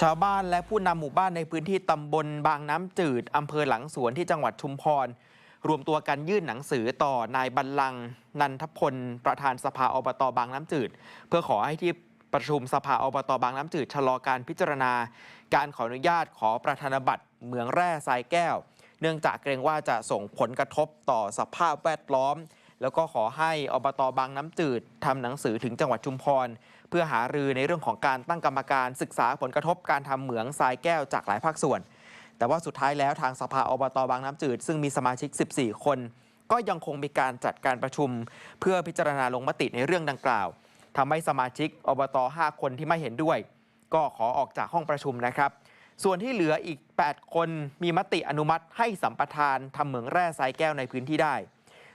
ชาวบ้านและผู้นำหมู่บ้านในพื้นที่ตำบลบางน้ำจืดอำเภอหลังสวนที่จังหวัดชุมพร รวมตัวกันยื่นหนังสือต่อนายบัลลัง นันทพล ประธานสภาอบตบางน้ำจืด เพื่อขอให้ที่ประชุมสภาอบตบางน้ำจืดชะลอการพิจารณา การขออนุญาตขอประธานบัตรเหมืองแร่ทรายแก้ว เนื่องจากเกรงว่าจะส่งผลกระทบต่อสภาพแวดล้อม แล้วก็ขอให้อบตบางน้ำจืดทำหนังสือถึงจังหวัดชุมพร เพื่อหารือในเรื่องของการตั้งกรรมการศึกษาผลกระทบการทำเหมืองทรายแก้วจากหลายภาคส่วน แต่ว่าสุดท้ายแล้วทางสภาอบตบางน้ำจืด ซึ่งมีสมาชิก 14 คน ก็ยังคงมีการจัดการประชุม เพื่อพิจารณาลงมติในเรื่องดังกล่าวทำให้สมาชิกอบต 5 คนที่ไม่เห็นด้วย ก็ขอออกจากห้องประชุมนะครับส่วนที่เหลืออีก 8 คนมีมติอนุมัติให้สัมปทานทำเหมืองแร่ทรายแก้วในพื้นที่ได้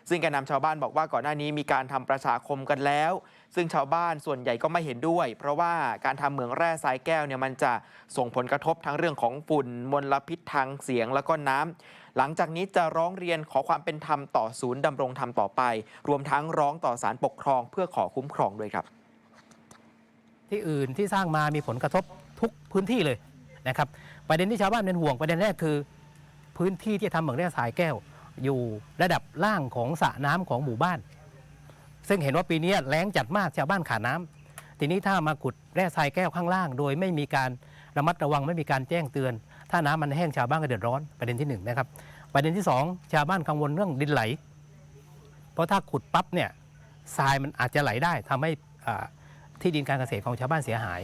ซึ่งแกนนำชาวบ้านบอกว่าก่อนหน้านี้มีการทำประชาคมกันแล้ว ซึ่งชาวบ้านส่วนใหญ่ก็ไม่เห็นด้วย เพราะว่าการทำเหมืองแร่ทรายแก้วเนี่ยมันจะส่งผลกระทบทั้งเรื่องของฝุ่นมลพิษทางเสียงแล้วก็น้ำหลังจากนี้จะร้องเรียนขอความเป็นธรรมต่อศูนย์ดำรงธรรมต่อไป รวมทั้งร้องต่อศาลปกครอง เพื่อขอคุ้มครองด้วยครับ ที่อื่นที่สร้างมามีผลกระทบทุกพื้นที่เลยนะครับ ประเด็นที่ชาวบ้านเป็นห่วงประเด็นแรกคือ พื้นที่ที่ทำเหมืองแร่ทรายแก้ว อยู่ระดับล่างของสระน้ำของหมู่บ้าน ซึ่งเห็นว่าปีนี้แล้งจัดมากชาวบ้านขาดน้ำทีนี้ถ้ามาขุดแร่ทรายแก้วข้างล่าง โดยไม่มีการระมัดระวังไม่มีการแจ้งเตือน ถ้าน้ำมันแห้งชาวบ้านก็เดือดร้อนประเด็นที่หนึ่งนะครับประเด็นที่สองชาวบ้านกังวลเรื่องดินไหล เพราะถ้าขุดปั๊บเนี่ยทรายมันอาจจะไหลได้ทำให้ที่ดินการเกษตรของชาวบ้านเสียหาย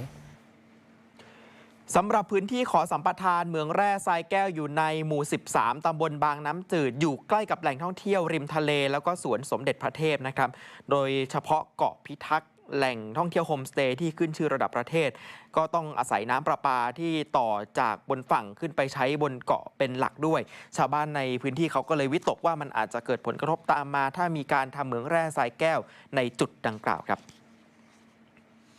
สำหรับพื้นที่ขอสัมปทานเมืองแร่ทรายแก้วอยู่ในหมู่ 13 ตำบลบางน้ำจืด อยู่ใกล้กับแหล่งท่องเที่ยวริมทะเล แล้วก็สวนสมเด็จพระเทพนะครับ โดยเฉพาะเกาะพิทักษ์แหล่งท่องเที่ยวโฮมสเตย์ที่ขึ้นชื่อระดับประเทศ ก็ต้องอาศัยน้ำประปาที่ต่อจากบนฝั่งขึ้นไปใช้บนเกาะเป็นหลักด้วย ชาวบ้านในพื้นที่เขาก็เลยวิตกว่ามันอาจจะเกิดผลกระทบตามมา ถ้ามีการทำเหมืองแร่ทรายแก้วในจุดดังกล่าวครับ